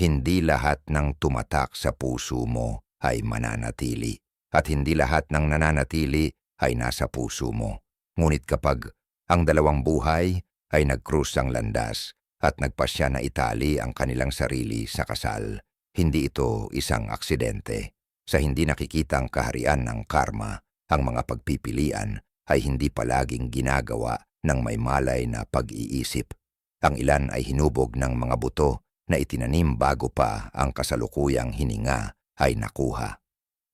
hindi lahat ng tumatak sa puso mo ay mananatili. At hindi lahat ng nananatili ay nasa puso mo. Ngunit kapag ang dalawang buhay ay nagkrus ang landas at nagpasya na itali ang kanilang sarili sa kasal, hindi ito isang aksidente. Sa hindi nakikitang kaharian ng karma, ang mga pagpipilian ay hindi palaging ginagawa ng may malay na pag-iisip. Ang ilan ay hinubog ng mga buto na itinanim bago pa ang kasalukuyang hininga ay nakuha.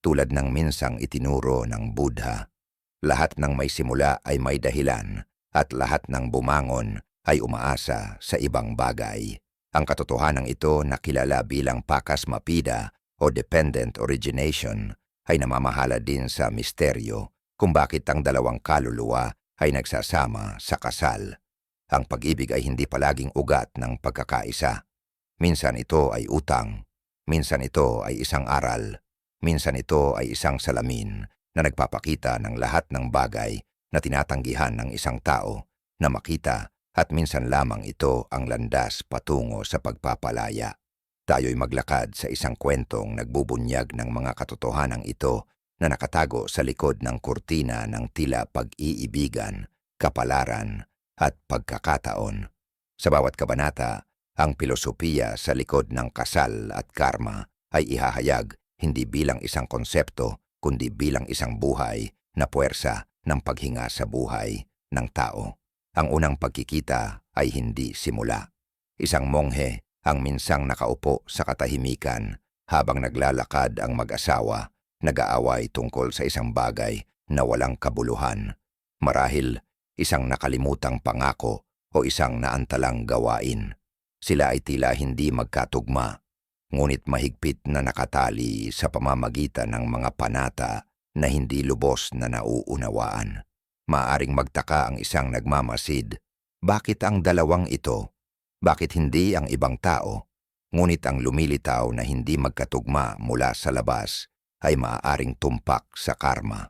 Tulad ng minsang itinuro ng Buddha, lahat ng may simula ay may dahilan at lahat ng bumangon ay umaasa sa ibang bagay. Ang katotohanan ito na kilala bilang pakas mapida o dependent origination ay namamahala din sa misteryo kung bakit ang dalawang kaluluwa ay nagsasama sa kasal. Ang pag-ibig ay hindi palaging ugat ng pagkakaisa. Minsan ito ay utang, minsan ito ay isang aral, minsan ito ay isang salamin na nagpapakita ng lahat ng bagay na tinatanggihan ng isang tao na makita at minsan lamang ito ang landas patungo sa pagpapalaya. Tayo'y maglakad sa isang kwentong nagbubunyag ng mga katotohanang ito na nakatago sa likod ng kurtina ng tila pag-iibigan, kapalaran, at pagkakataon. Sa bawat kabanata, ang pilosopiya sa likod ng kasal at karma ay ihahayag hindi bilang isang konsepto kundi bilang isang buhay na puwersa ng paghinga sa buhay ng tao. Ang unang pagkikita ay hindi simula. Isang monghe ang minsang nakaupo sa katahimikan habang naglalakad ang mag-asawa, nag-aaway tungkol sa isang bagay na walang kabuluhan. Marahil isang nakalimutang pangako o isang naantalang gawain. Sila ay tila hindi magkatugma, ngunit mahigpit na nakatali sa pamamagitan ng mga panata na hindi lubos na nauunawaan. Maaring magtaka ang isang nagmamasid, bakit ang dalawang ito bakit hindi ang ibang tao? Ngunit ang lumilitaw na hindi magkatugma mula sa labas ay maaaring tumpak sa karma.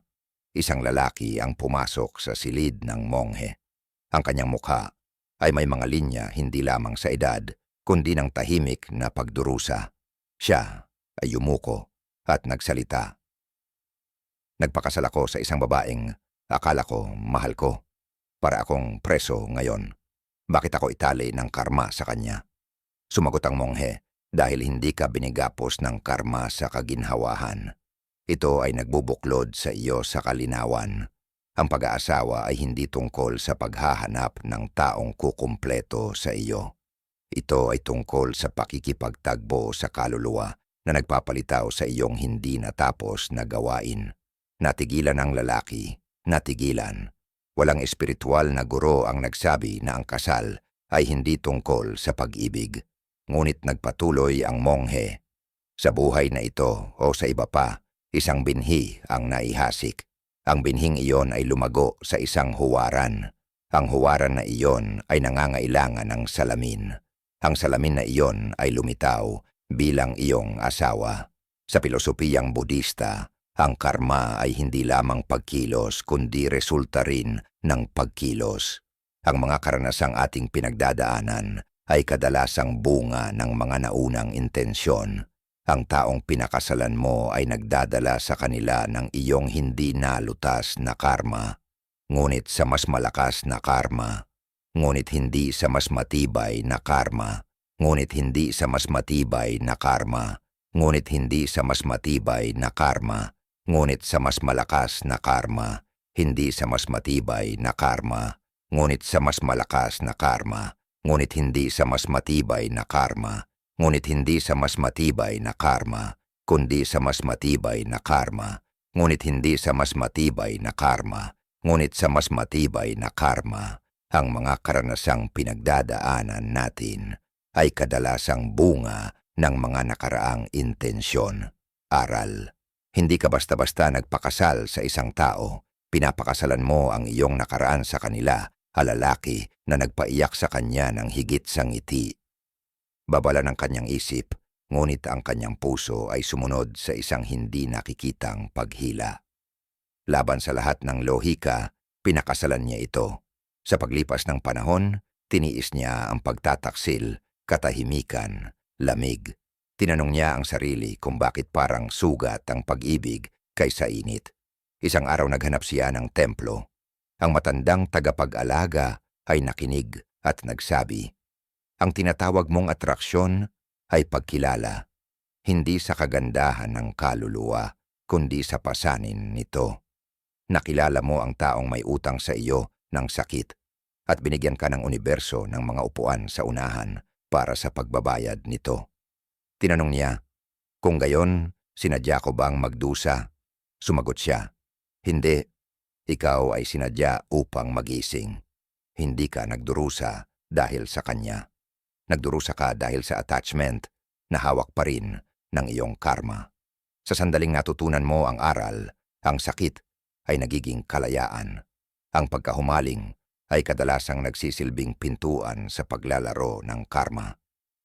Isang lalaki ang pumasok sa silid ng monghe. Ang kanyang mukha ay may mga linya hindi lamang sa edad, kundi ng tahimik na pagdurusa. Siya ay yumuko at nagsalita. Nagpakasal ako sa isang babaeng akala ko mahal ko. Para akong preso ngayon. Bakit ako itali ng karma sa kanya? Sumagot ang monghe, dahil hindi ka binigapos ng karma sa kaginhawahan. Ito ay nagbubuklod sa iyo sa kalinawan. Ang pag-aasawa ay hindi tungkol sa paghahanap ng taong kukumpleto sa iyo. Ito ay tungkol sa pakikipagtagbo sa kaluluwa na nagpapalitaw sa iyong hindi natapos na gawain. Natigilan ang lalaki, natigilan Walang espiritual na guro ang nagsabi na ang kasal ay hindi tungkol sa pag-ibig. Ngunit nagpatuloy ang monghe. Sa buhay na ito o sa iba pa, isang binhi ang naihasik. Ang binhing iyon ay lumago sa isang huwaran. Ang huwaran na iyon ay nangangailangan ng salamin. Ang salamin na iyon ay lumitaw bilang iyong asawa. Sa pilosopiyang Budista, ang karma ay hindi lamang pagkilos kundi resulta rin ng pagkilos. Ang mga karanasang ating pinagdadaanan ay kadalasang bunga ng mga naunang intensyon. Ang taong pinakasalan mo ay nagdadala sa kanila ng iyong hindi nalutas na karma, ngunit sa mas malakas na karma, ngunit hindi sa mas matibay na karma, ngunit hindi sa mas matibay na karma, ngunit hindi sa mas matibay na karma, ngunit sa mas malakas na karma, hindi sa mas matibay na karma, ngunit sa mas malakas na karma, ngunit hindi sa mas matibay na karma, ngunit hindi sa mas matibay na karma, kundi sa mas matibay na karma, ngunit hindi sa mas matibay na karma, ngunit sa mas matibay na karma, ang mga karanasang pinagdadaanan natin ay kadalasang bunga ng mga nakaraang intensyon, aral, hindi ka basta-basta nagpakasal sa isang tao. Pinapakasalan mo ang iyong nakaraan sa kanila, alalaki na nagpaiyak sa kanya ng higit sa ngiti. Babala ng kanyang isip, ngunit ang kanyang puso ay sumunod sa isang hindi nakikitang paghila. Laban sa lahat ng lohika, pinakasalan niya ito. Sa paglipas ng panahon, tiniis niya ang pagtataksil, katahimikan, lamig, Tinanong niya ang sarili kung bakit parang sugat ang pag-ibig kaysa init. Isang araw naghanap siya ng templo. Ang matandang tagapag-alaga ay nakinig at nagsabi, Ang tinatawag mong atraksyon ay pagkilala, hindi sa kagandahan ng kaluluwa, kundi sa pasanin nito. Nakilala mo ang taong may utang sa iyo ng sakit at binigyan ka ng universo ng mga upuan sa unahan para sa pagbabayad nito. Tinanong niya, kung gayon, sinadya ko bang magdusa? Sumagot siya, hindi, ikaw ay sinadya upang magising. Hindi ka nagdurusa dahil sa kanya. Nagdurusa ka dahil sa attachment na hawak pa rin ng iyong karma. Sa sandaling natutunan mo ang aral, ang sakit ay nagiging kalayaan. Ang pagkahumaling ay kadalasang nagsisilbing pintuan sa paglalaro ng karma.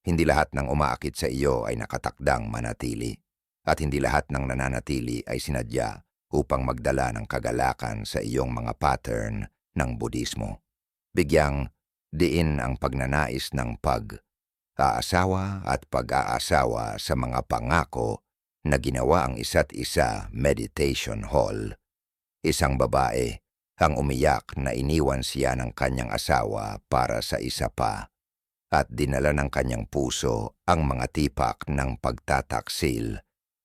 Hindi lahat ng umaakit sa iyo ay nakatakdang manatili, at hindi lahat ng nananatili ay sinadya upang magdala ng kagalakan sa iyong mga pattern ng Budismo. Bigyang diin ang pagnanais ng pag-aasawa at pag-aasawa sa mga pangako na ginawa ang isa't isa meditation hall. Isang babae ang umiyak na iniwan siya ng kanyang asawa para sa isa pa at dinala ng kanyang puso ang mga tipak ng pagtataksil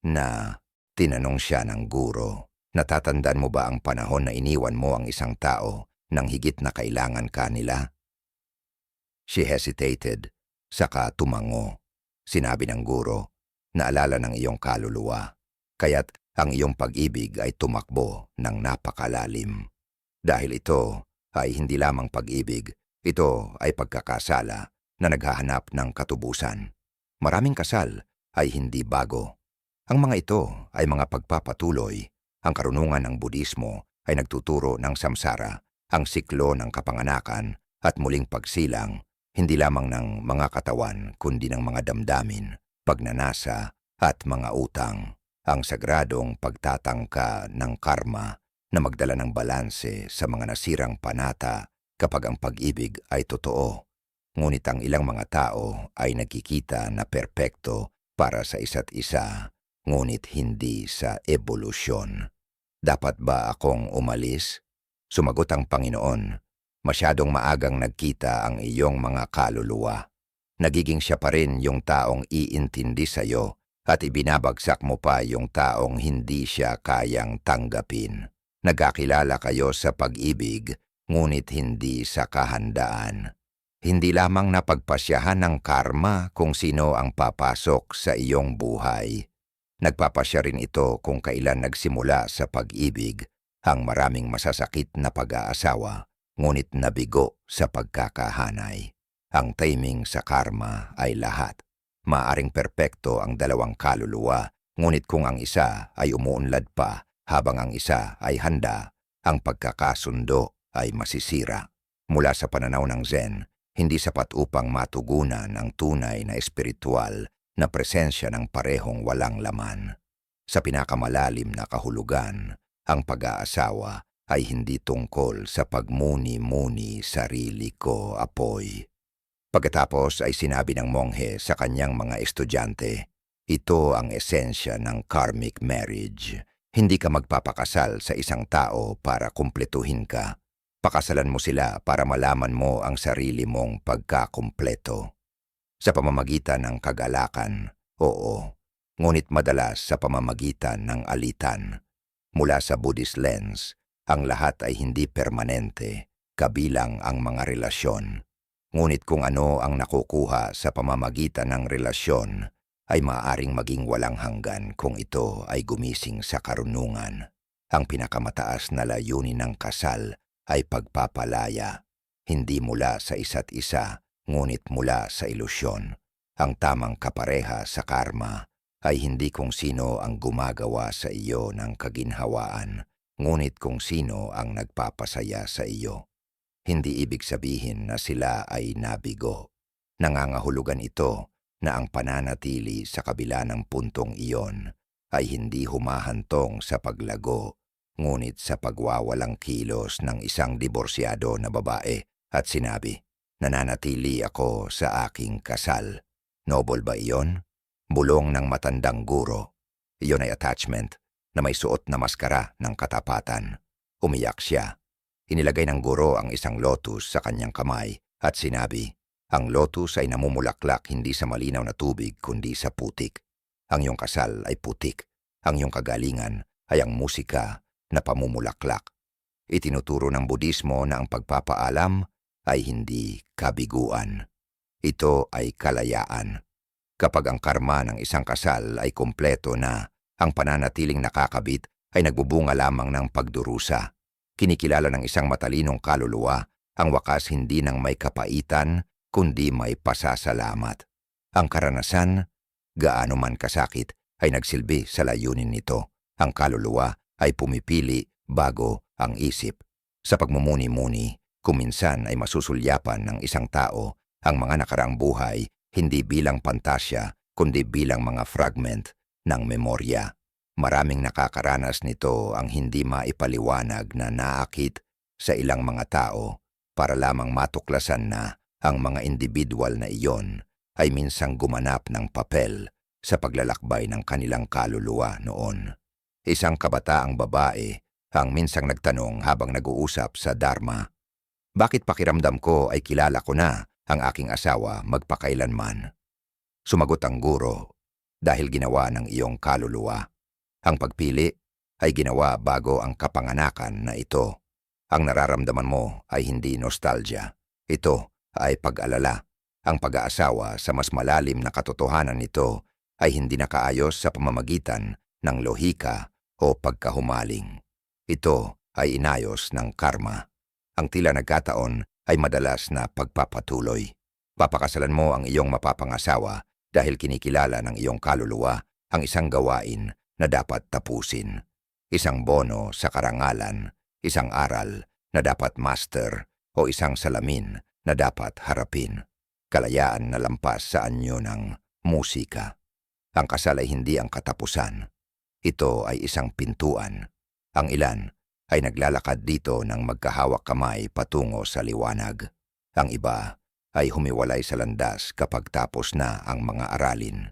na tinanong siya ng guro. Natatandaan mo ba ang panahon na iniwan mo ang isang tao nang higit na kailangan ka nila? She hesitated, saka tumango. Sinabi ng guro, naalala ng iyong kaluluwa, kaya't ang iyong pag-ibig ay tumakbo ng napakalalim. Dahil ito ay hindi lamang pag-ibig, ito ay pagkakasala na naghahanap ng katubusan. Maraming kasal ay hindi bago. Ang mga ito ay mga pagpapatuloy. Ang karunungan ng Budismo ay nagtuturo ng samsara, ang siklo ng kapanganakan at muling pagsilang, hindi lamang ng mga katawan kundi ng mga damdamin, pagnanasa at mga utang. Ang sagradong pagtatangka ng karma na magdala ng balanse sa mga nasirang panata kapag ang pag-ibig ay totoo Ngunit ang ilang mga tao ay nagkikita na perpekto para sa isa't isa, ngunit hindi sa ebolusyon. Dapat ba akong umalis? Sumagot ang Panginoon, masyadong maagang nagkita ang iyong mga kaluluwa. Nagiging siya pa rin yung taong iintindi sa iyo at ibinabagsak mo pa yung taong hindi siya kayang tanggapin. Nagkakilala kayo sa pag-ibig, ngunit hindi sa kahandaan. Hindi lamang napagpasyahan ng karma kung sino ang papasok sa iyong buhay. Nagpapasya rin ito kung kailan nagsimula sa pag-ibig ang maraming masasakit na pag-aasawa, ngunit nabigo sa pagkakahanay. Ang timing sa karma ay lahat. Maaring perpekto ang dalawang kaluluwa, ngunit kung ang isa ay umuunlad pa habang ang isa ay handa, ang pagkakasundo ay masisira. Mula sa pananaw ng Zen, hindi sapat upang matugunan ang tunay na espiritual na presensya ng parehong walang laman. Sa pinakamalalim na kahulugan, ang pag-aasawa ay hindi tungkol sa pagmuni-muni sarili ko apoy. Pagkatapos ay sinabi ng monghe sa kanyang mga estudyante, ito ang esensya ng karmic marriage. Hindi ka magpapakasal sa isang tao para kumpletuhin ka Pakasalan mo sila para malaman mo ang sarili mong pagkakumpleto. Sa pamamagitan ng kagalakan, oo, ngunit madalas sa pamamagitan ng alitan. Mula sa Buddhist lens, ang lahat ay hindi permanente, kabilang ang mga relasyon. Ngunit kung ano ang nakukuha sa pamamagitan ng relasyon, ay maaaring maging walang hanggan kung ito ay gumising sa karunungan. Ang pinakamataas na layunin ng kasal ay pagpapalaya, hindi mula sa isa't isa, ngunit mula sa ilusyon. Ang tamang kapareha sa karma ay hindi kung sino ang gumagawa sa iyo ng kaginhawaan, ngunit kung sino ang nagpapasaya sa iyo. Hindi ibig sabihin na sila ay nabigo. Nangangahulugan ito na ang pananatili sa kabila ng puntong iyon ay hindi humahantong sa paglago ngunit sa pagwawalang kilos ng isang diborsyado na babae at sinabi, nananatili ako sa aking kasal. Noble ba iyon? bulong ng matandang guro. Iyon ay attachment na may suot na maskara ng katapatan. Umiyak siya. Inilagay ng guro ang isang lotus sa kanyang kamay at sinabi, ang lotus ay namumulaklak hindi sa malinaw na tubig kundi sa putik. Ang iyong kasal ay putik. Ang iyong kagalingan ay ang musika na pamumulaklak. Itinuturo ng Budismo na ang pagpapaalam ay hindi kabiguan. Ito ay kalayaan. Kapag ang karma ng isang kasal ay kompleto na, ang pananatiling nakakabit ay nagbubunga lamang ng pagdurusa. Kinikilala ng isang matalinong kaluluwa ang wakas hindi ng may kapaitan, kundi may pasasalamat. Ang karanasan, gaano man kasakit, ay nagsilbi sa layunin nito. Ang kaluluwa ay pumipili bago ang isip. Sa pagmumuni-muni, kuminsan ay masusulyapan ng isang tao ang mga nakaraang buhay hindi bilang pantasya kundi bilang mga fragment ng memorya. Maraming nakakaranas nito ang hindi maipaliwanag na naakit sa ilang mga tao para lamang matuklasan na ang mga individual na iyon ay minsang gumanap ng papel sa paglalakbay ng kanilang kaluluwa noon. Isang kabataang babae ang minsang nagtanong habang nag-uusap sa Dharma. Bakit pakiramdam ko ay kilala ko na ang aking asawa magpakailanman? Sumagot ang guro, dahil ginawa ng iyong kaluluwa. Ang pagpili ay ginawa bago ang kapanganakan na ito. Ang nararamdaman mo ay hindi nostalgia. Ito ay pag-alala. Ang pag-aasawa sa mas malalim na katotohanan nito ay hindi nakaayos sa pamamagitan ng lohika o pagkahumaling. Ito ay inayos ng karma. Ang tila nagkataon ay madalas na pagpapatuloy. Papakasalan mo ang iyong mapapangasawa dahil kinikilala ng iyong kaluluwa ang isang gawain na dapat tapusin. Isang bono sa karangalan, isang aral na dapat master o isang salamin na dapat harapin. Kalayaan na lampas sa anyo ng musika. Ang kasal ay hindi ang katapusan. Ito ay isang pintuan ang ilan ay naglalakad dito ng magkahawak kamay patungo sa liwanag. Ang iba ay humiwalay sa landas kapag tapos na ang mga aralin.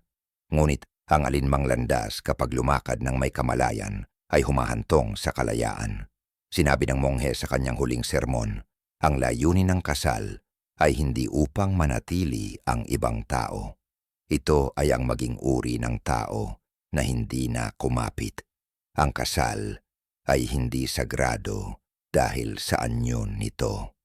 Ngunit ang alinmang landas kapag lumakad ng may kamalayan ay humahantong sa kalayaan. Sinabi ng monghe sa kanyang huling sermon, ang layunin ng kasal ay hindi upang manatili ang ibang tao. Ito ay ang maging uri ng tao na hindi na kumapit. Ang kasal ay hindi sagrado dahil sa anyo nito.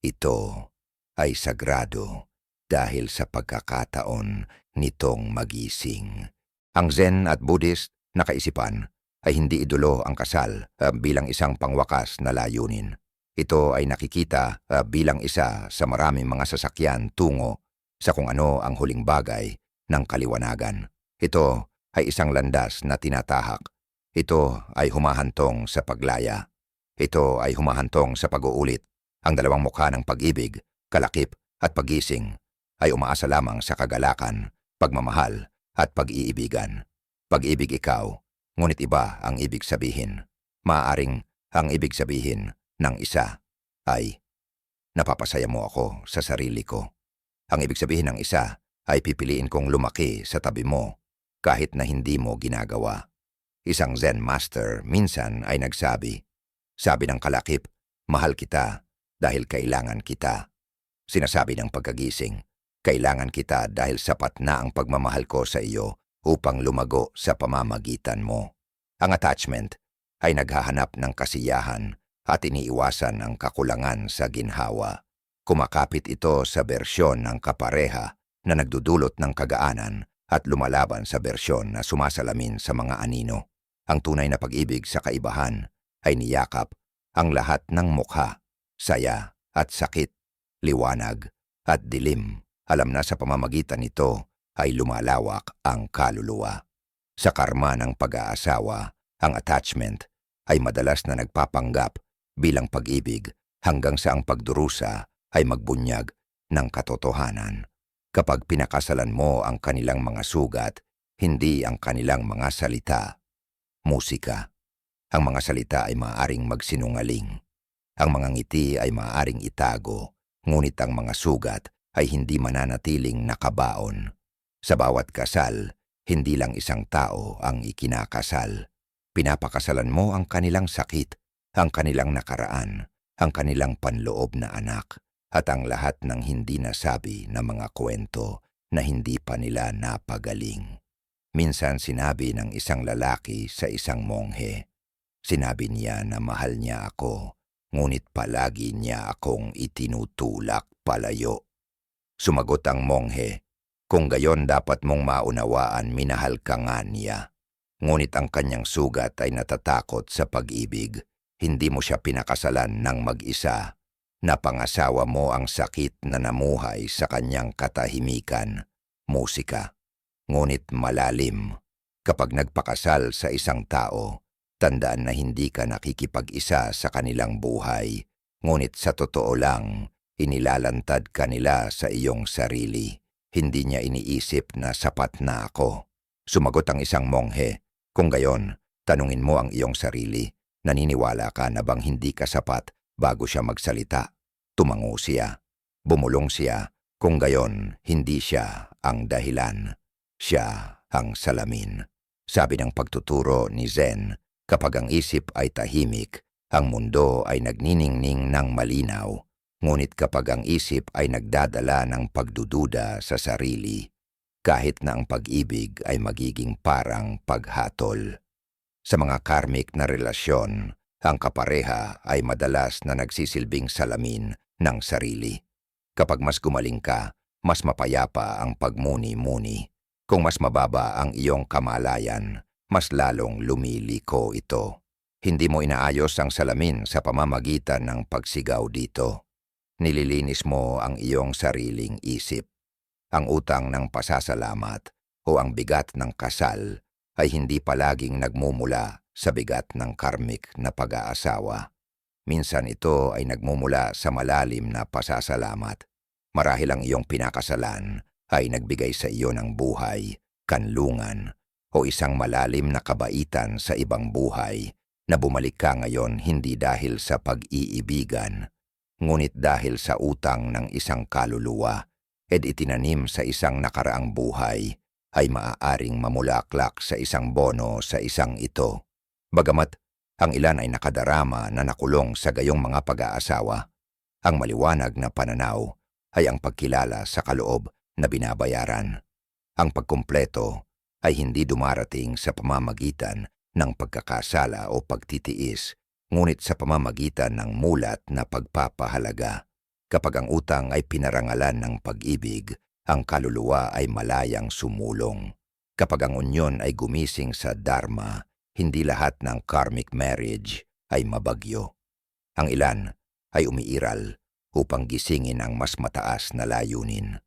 Ito ay sagrado dahil sa pagkakataon nitong magising. Ang Zen at Buddhist na kaisipan ay hindi idolo ang kasal uh, bilang isang pangwakas na layunin. Ito ay nakikita uh, bilang isa sa maraming mga sasakyan tungo sa kung ano ang huling bagay ng kaliwanagan. Ito ay isang landas na tinatahak ito ay humahantong sa paglaya. Ito ay humahantong sa pag-uulit. Ang dalawang mukha ng pag-ibig, kalakip at pagising ay umaasa lamang sa kagalakan, pagmamahal at pag-iibigan. Pag-ibig ikaw, ngunit iba ang ibig sabihin. Maaring ang ibig sabihin ng isa ay napapasaya mo ako sa sarili ko. Ang ibig sabihin ng isa ay pipiliin kong lumaki sa tabi mo kahit na hindi mo ginagawa. Isang Zen master minsan ay nagsabi, Sabi ng kalakip, mahal kita dahil kailangan kita. Sinasabi ng pagkagising, kailangan kita dahil sapat na ang pagmamahal ko sa iyo upang lumago sa pamamagitan mo. Ang attachment ay naghahanap ng kasiyahan at iniiwasan ang kakulangan sa ginhawa. Kumakapit ito sa bersyon ng kapareha na nagdudulot ng kagaanan at lumalaban sa bersyon na sumasalamin sa mga anino. Ang tunay na pag-ibig sa kaibahan ay niyakap ang lahat ng mukha, saya at sakit, liwanag at dilim. Alam na sa pamamagitan nito ay lumalawak ang kaluluwa. Sa karma ng pag-aasawa, ang attachment ay madalas na nagpapanggap bilang pag-ibig hanggang sa ang pagdurusa ay magbunyag ng katotohanan. Kapag pinakasalan mo ang kanilang mga sugat, hindi ang kanilang mga salita, musika. Ang mga salita ay maaaring magsinungaling. Ang mga ngiti ay maaaring itago, ngunit ang mga sugat ay hindi mananatiling nakabaon. Sa bawat kasal, hindi lang isang tao ang ikinakasal. Pinapakasalan mo ang kanilang sakit, ang kanilang nakaraan, ang kanilang panloob na anak, at ang lahat ng hindi nasabi na mga kwento na hindi pa nila napagaling. Minsan sinabi ng isang lalaki sa isang monghe, sinabi niya na mahal niya ako, ngunit palagi niya akong itinutulak palayo. Sumagot ang monghe, kung gayon dapat mong maunawaan minahal ka nga niya. Ngunit ang kanyang sugat ay natatakot sa pag-ibig. Hindi mo siya pinakasalan ng mag-isa. Napangasawa mo ang sakit na namuhay sa kanyang katahimikan, musika. Ngunit malalim. Kapag nagpakasal sa isang tao, tandaan na hindi ka nakikipag-isa sa kanilang buhay. Ngunit sa totoo lang, inilalantad ka nila sa iyong sarili. Hindi niya iniisip na sapat na ako. Sumagot ang isang monghe, kung gayon, tanungin mo ang iyong sarili, naniniwala ka na bang hindi ka sapat bago siya magsalita? Tumango siya. Bumulong siya, kung gayon, hindi siya ang dahilan. Siya ang salamin. Sabi ng pagtuturo ni Zen, kapag ang isip ay tahimik, ang mundo ay nagniningning ng malinaw. Ngunit kapag ang isip ay nagdadala ng pagdududa sa sarili, kahit na ang pag-ibig ay magiging parang paghatol. Sa mga karmic na relasyon, ang kapareha ay madalas na nagsisilbing salamin ng sarili. Kapag mas gumaling ka, mas mapayapa ang pagmuni-muni. Kung mas mababa ang iyong kamalayan, mas lalong lumiliko ito. Hindi mo inaayos ang salamin sa pamamagitan ng pagsigaw dito. Nililinis mo ang iyong sariling isip. Ang utang ng pasasalamat o ang bigat ng kasal ay hindi palaging nagmumula sa bigat ng karmik na pag-aasawa. Minsan ito ay nagmumula sa malalim na pasasalamat. Marahil ang iyong pinakasalan ay nagbigay sa iyo ng buhay, kanlungan, o isang malalim na kabaitan sa ibang buhay na bumalik ka ngayon hindi dahil sa pag-iibigan, ngunit dahil sa utang ng isang kaluluwa ed itinanim sa isang nakaraang buhay ay maaaring mamulaklak sa isang bono sa isang ito. Bagamat ang ilan ay nakadarama na nakulong sa gayong mga pag-aasawa, ang maliwanag na pananaw ay ang pagkilala sa kaloob na binabayaran. Ang pagkumpleto ay hindi dumarating sa pamamagitan ng pagkakasala o pagtitiis, ngunit sa pamamagitan ng mulat na pagpapahalaga. Kapag ang utang ay pinarangalan ng pag-ibig, ang kaluluwa ay malayang sumulong. Kapag ang unyon ay gumising sa dharma, hindi lahat ng karmic marriage ay mabagyo. Ang ilan ay umiiral upang gisingin ang mas mataas na layunin.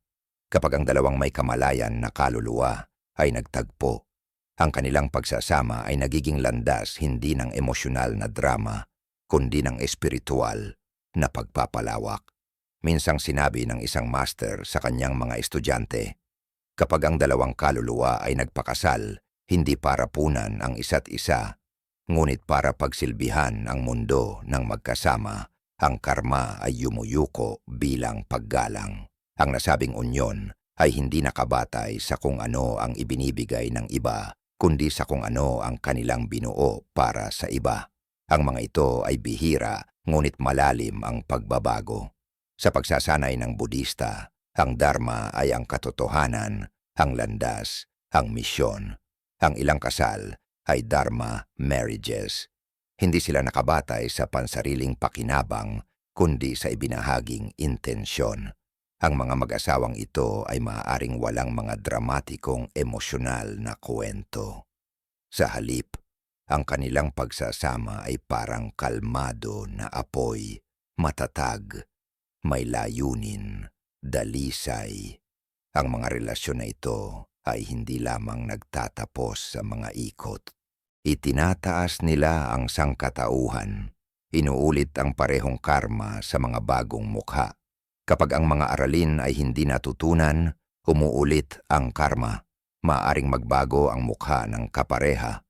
Kapag ang dalawang may kamalayan na kaluluwa ay nagtagpo, ang kanilang pagsasama ay nagiging landas hindi ng emosyonal na drama, kundi ng espiritual na pagpapalawak. Minsang sinabi ng isang master sa kanyang mga estudyante, kapag ang dalawang kaluluwa ay nagpakasal, hindi para punan ang isa't isa, ngunit para pagsilbihan ang mundo ng magkasama, ang karma ay yumuyuko bilang paggalang. Ang nasabing unyon ay hindi nakabatay sa kung ano ang ibinibigay ng iba, kundi sa kung ano ang kanilang binuo para sa iba. Ang mga ito ay bihira, ngunit malalim ang pagbabago. Sa pagsasanay ng Budista, ang Dharma ay ang katotohanan, ang landas, ang misyon. Ang ilang kasal ay Dharma marriages. Hindi sila nakabatay sa pansariling pakinabang, kundi sa ibinahaging intensyon. Ang mga mag-asawang ito ay maaaring walang mga dramatikong emosyonal na kwento. Sa halip, ang kanilang pagsasama ay parang kalmado na apoy, matatag, may layunin, dalisay. Ang mga relasyon na ito ay hindi lamang nagtatapos sa mga ikot. Itinataas nila ang sangkatauhan. Inuulit ang parehong karma sa mga bagong mukha. Kapag ang mga aralin ay hindi natutunan, umuulit ang karma. Maaring magbago ang mukha ng kapareha.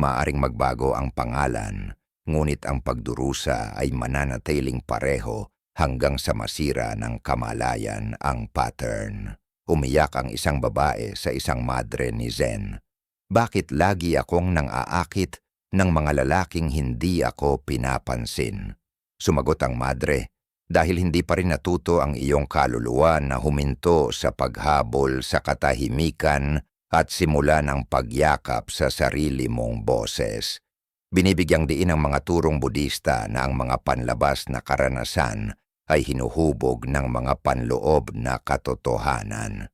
Maaring magbago ang pangalan, ngunit ang pagdurusa ay mananatiling pareho hanggang sa masira ng kamalayan ang pattern. Umiyak ang isang babae sa isang madre ni Zen. Bakit lagi akong nang aakit ng mga lalaking hindi ako pinapansin? Sumagot ang madre, dahil hindi pa rin natuto ang iyong kaluluwa na huminto sa paghabol sa katahimikan at simula ng pagyakap sa sarili mong boses. Binibigyang diin ng mga turong budista na ang mga panlabas na karanasan ay hinuhubog ng mga panloob na katotohanan.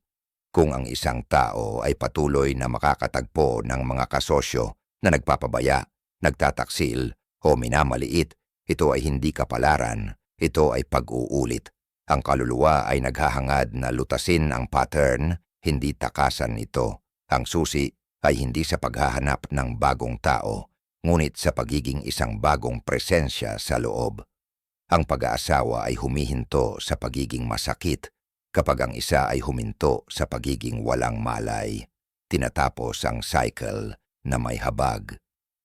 Kung ang isang tao ay patuloy na makakatagpo ng mga kasosyo na nagpapabaya, nagtataksil o minamaliit, ito ay hindi kapalaran, ito ay pag-uulit. Ang kaluluwa ay naghahangad na lutasin ang pattern, hindi takasan ito. Ang susi ay hindi sa paghahanap ng bagong tao, ngunit sa pagiging isang bagong presensya sa loob. Ang pag-aasawa ay humihinto sa pagiging masakit kapag ang isa ay huminto sa pagiging walang malay. Tinatapos ang cycle na may habag.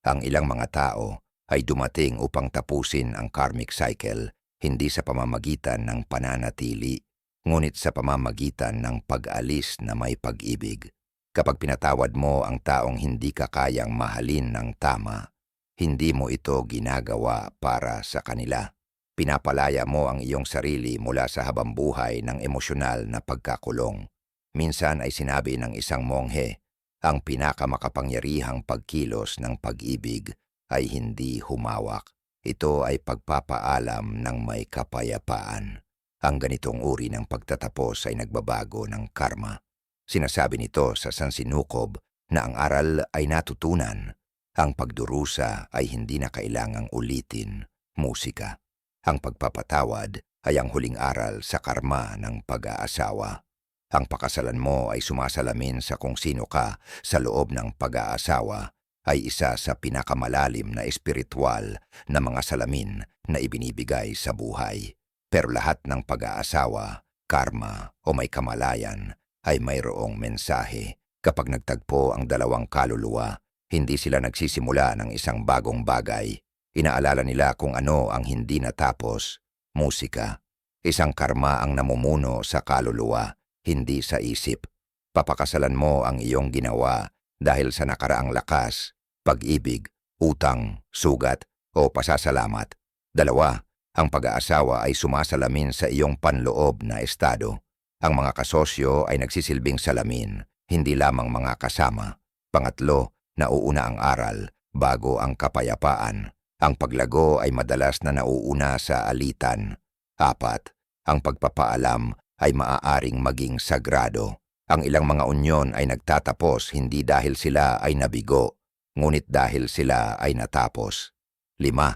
Ang ilang mga tao ay dumating upang tapusin ang karmic cycle hindi sa pamamagitan ng pananatili, ngunit sa pamamagitan ng pag-alis na may pag-ibig. Kapag pinatawad mo ang taong hindi ka kayang mahalin ng tama, hindi mo ito ginagawa para sa kanila. Pinapalaya mo ang iyong sarili mula sa habambuhay ng emosyonal na pagkakulong. Minsan ay sinabi ng isang monghe, ang pinakamakapangyarihang pagkilos ng pag-ibig ay hindi humawak. Ito ay pagpapaalam ng may kapayapaan. Ang ganitong uri ng pagtatapos ay nagbabago ng karma. Sinasabi nito sa Sansinukob na ang aral ay natutunan. Ang pagdurusa ay hindi na kailangang ulitin. Musika. Ang pagpapatawad ay ang huling aral sa karma ng pag-aasawa. Ang pakasalan mo ay sumasalamin sa kung sino ka sa loob ng pag-aasawa ay isa sa pinakamalalim na espiritual na mga salamin na ibinibigay sa buhay. Pero lahat ng pag-aasawa, karma o may kamalayan ay mayroong mensahe. Kapag nagtagpo ang dalawang kaluluwa, hindi sila nagsisimula ng isang bagong bagay Inaalala nila kung ano ang hindi natapos, musika. Isang karma ang namumuno sa kaluluwa, hindi sa isip. Papakasalan mo ang iyong ginawa dahil sa nakaraang lakas, pag-ibig, utang, sugat, o pasasalamat. Dalawa, ang pag-aasawa ay sumasalamin sa iyong panloob na estado. Ang mga kasosyo ay nagsisilbing salamin, hindi lamang mga kasama. Pangatlo, nauuna ang aral bago ang kapayapaan. Ang paglago ay madalas na nauuna sa alitan. Apat, ang pagpapaalam ay maaaring maging sagrado. Ang ilang mga unyon ay nagtatapos hindi dahil sila ay nabigo, ngunit dahil sila ay natapos. Lima,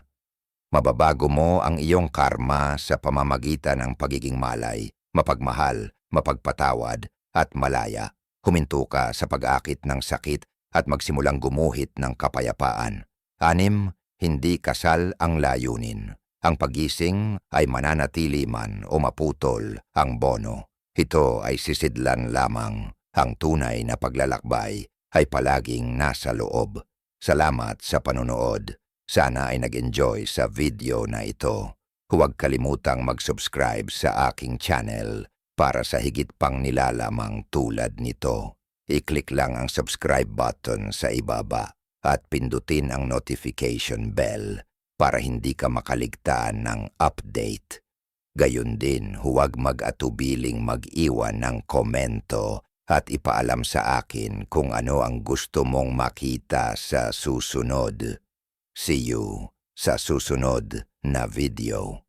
mababago mo ang iyong karma sa pamamagitan ng pagiging malay, mapagmahal, mapagpatawad, at malaya. Huminto ka sa pag-akit ng sakit at magsimulang gumuhit ng kapayapaan. Anim, hindi kasal ang layunin. Ang pagising ay mananatili man o maputol ang bono. Ito ay sisidlan lamang. Ang tunay na paglalakbay ay palaging nasa loob. Salamat sa panonood. Sana ay nag-enjoy sa video na ito. Huwag kalimutang mag-subscribe sa aking channel para sa higit pang nilalamang tulad nito. I-click lang ang subscribe button sa ibaba at pindutin ang notification bell para hindi ka makaligtaan ng update. Gayun din, huwag mag-atubiling mag-iwan ng komento at ipaalam sa akin kung ano ang gusto mong makita sa susunod. See you sa susunod na video.